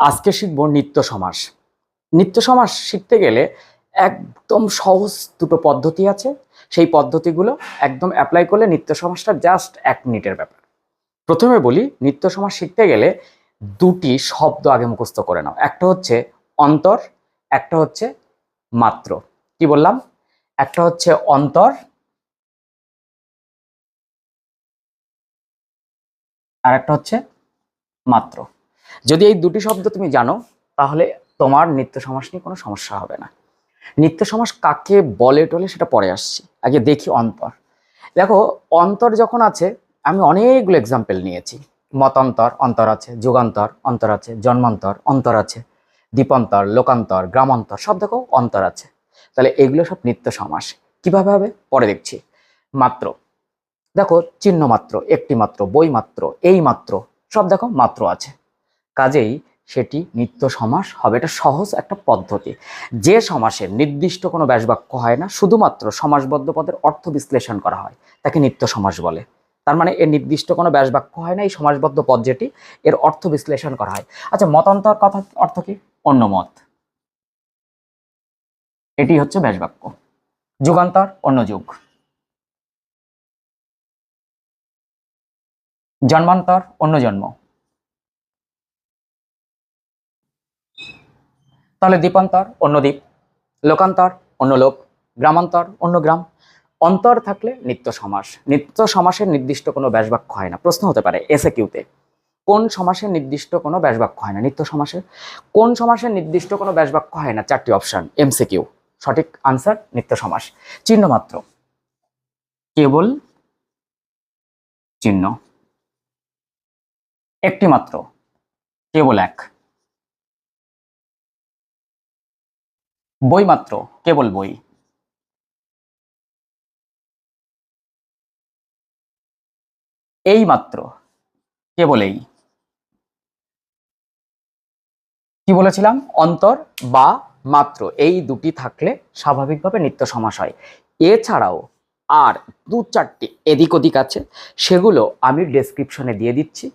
আজকে শিখব নিত্য সমাস। নিত্য সমাস শিখতে গেলে একদম সহজ দুটো পদ্ধতি আছে। সেই পদ্ধতিগুলো একদম অ্যাপ্লাই করলে নিত্য সমাসটা জাস্ট এক মিনিটের ব্যাপার। প্রথমে বলি, নিত্য সমাস শিখতে গেলে দুটি শব্দ আগে মুখস্থ করে নাও। একটা হচ্ছে অন্তর, একটা হচ্ছে মাত্র। কি বললাম? একটা হচ্ছে অন্তর আর একটা হচ্ছে মাত্র। যদি এই দুটি শব্দ তুমি জানো, তাহলে তোমার নিত্য সমাস নিয়ে কোনো সমস্যা হবে না। নিত্য সমাস কাকে বলে টলে সেটা পরে আসছি। আগে দেখি অন্তর। দেখো, অন্তর যখন আছে, আমি অনেকগুলো এক্সাম্পল নিয়েছি। মতান্তর, অন্তর আছে, যুগান্তর, অন্তর আছে, জন্মান্তর, অন্তর আছে দ্বীপান্তর লোকান্তর, গ্রামান্তর, সব দেখো অন্তর আছে। তাহলে এগুলো সব নিত্য সমাস। কীভাবে হবে? পরে দেখছি। মাত্র। দেখো, চিহ্ন মাত্র, একটি মাত্র, বই মাত্র, এই মাত্র, সব দেখো মাত্র আছে। কাজেই সেটি নিত্য সমাস হবে। এটা সহজ একটা পদ্ধতি। যে সমাসের নির্দিষ্ট কোনো ব্যাসবাক্য হয় না, শুধুমাত্র সমাসবদ্ধ পদের অর্থ বিশ্লেষণ করা হয়। তাকে নিত্য সমাস বলে। তার মানে এর নির্দিষ্ট কোনো ব্যাসবাক্য হয় না, এই সমাসবদ্ধ পদ যেটি, এর অর্থ বিশ্লেষণ করা হয়। আচ্ছা মতান্তর কথা, অর্থ কি? অন্য মত। এটি হচ্ছে ব্যাসবাক্য। যুগান্তর, অন্য যুগ। জন্মান্তর, অন্য জন্ম। তাহলে দ্বীপান্তর অন্য দ্বীপ, লোকান্তর অন্য লোক, গ্রামান্তর অন্য গ্রাম। অন্তর থাকলে নিত্য সমাস। নিত্য সমাসের নির্দিষ্ট কোনো ব্যাসবাক্য হয় না। প্রশ্ন হতে পারে এসে কিউতে কোন সমাসের নির্দিষ্ট কোনো ব্যাসবাক্য হয় না? নিত্য সমাসের কোন সমাসের নির্দিষ্ট কোনো ব্যাসবাক্য হয় না? চারটি অপশন এমসিকিউ সঠিক আনসার, নিত্য সমাস। চিহ্ন মাত্র। কেবল চিহ্ন। একটি মাত্র। কেবল এক। বই মাত্র, কেবল বই। এই মাত্র, কেবল এই। কি বলেছিলাম? অন্তর বা মাত্র, এই দুটি থাকলে স্বাভাবিকভাবে নিত্য সমাস হয়। এছাড়াও আর দু চারটি এদিক ওদিক আছে, সেগুলো আমি ডেসক্রিপশনে দিয়ে দিচ্ছি।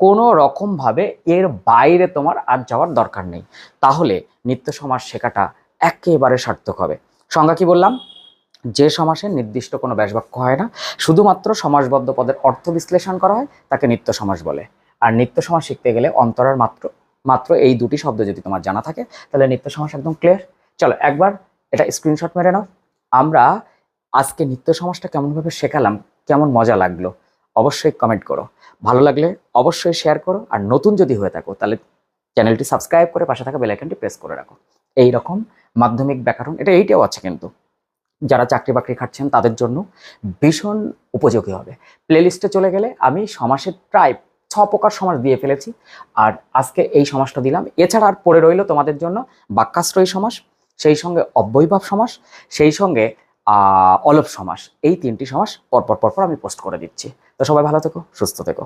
কোনো রকমভাবে এর বাইরে তোমার আর যাওয়ার দরকার নেই। তাহলে নিত্য সমাস শেখাটা একেবারে সার্থক হবে। সংজ্ঞা কি বললাম? যে সমাসের নির্দিষ্ট কোনো ব্যাসবাক্য হয় না, শুধুমাত্র সমাসবদ্ধ পদের অর্থ বিশ্লেষণ করা হয়, তাকে নিত্য সমাস বলে। আর নিত্য সমাস শিখতে গেলে অন্তরার মাত্র মাত্র এই দুটি শব্দ যদি তোমার জানা থাকে, তাহলে নিত্য সমাস একদম ক্লিয়ার চলো, একবার এটা স্ক্রিনশট মেরে নাও। আমরা আজকে নিত্য সমাসটা কেমনভাবে শেখালাম, কেমন মজা লাগল, অবশ্যই কমেন্ট করো। ভালো লাগলে অবশ্যই শেয়ার করো। আর নতুন যদি হয়ে থাকো, তাহলে চ্যানেলটি সাবস্ক্রাইব করে পাশে থাকা বেলাইকনটি প্রেস করে রাখো। এই রকম মাধ্যমিক ব্যাকরণ, এটা এইটাও আছে কিন্তু। যারা চাকরি বাকরি খাচ্ছেন তাদের জন্য ভীষণ উপযোগী হবে। প্লেলিস্টে চলে গেলে আমি সমাসের প্রায় ছ প্রকার সমাস দিয়ে ফেলেছি আর আজকে এই সমাসটা দিলাম। এছাড়া আর পড়ে রইল তোমাদের জন্য বাক্যাশ্রয়ী সমাস, সেই সঙ্গে অব্যয়ভাব সমাস, সেই সঙ্গে অলপ সমাস। এই তিনটি সমাস পরপর পরপর আমি পোস্ট করে দিচ্ছি। তো সবাই ভালো থেকো, সুস্থ থেকো।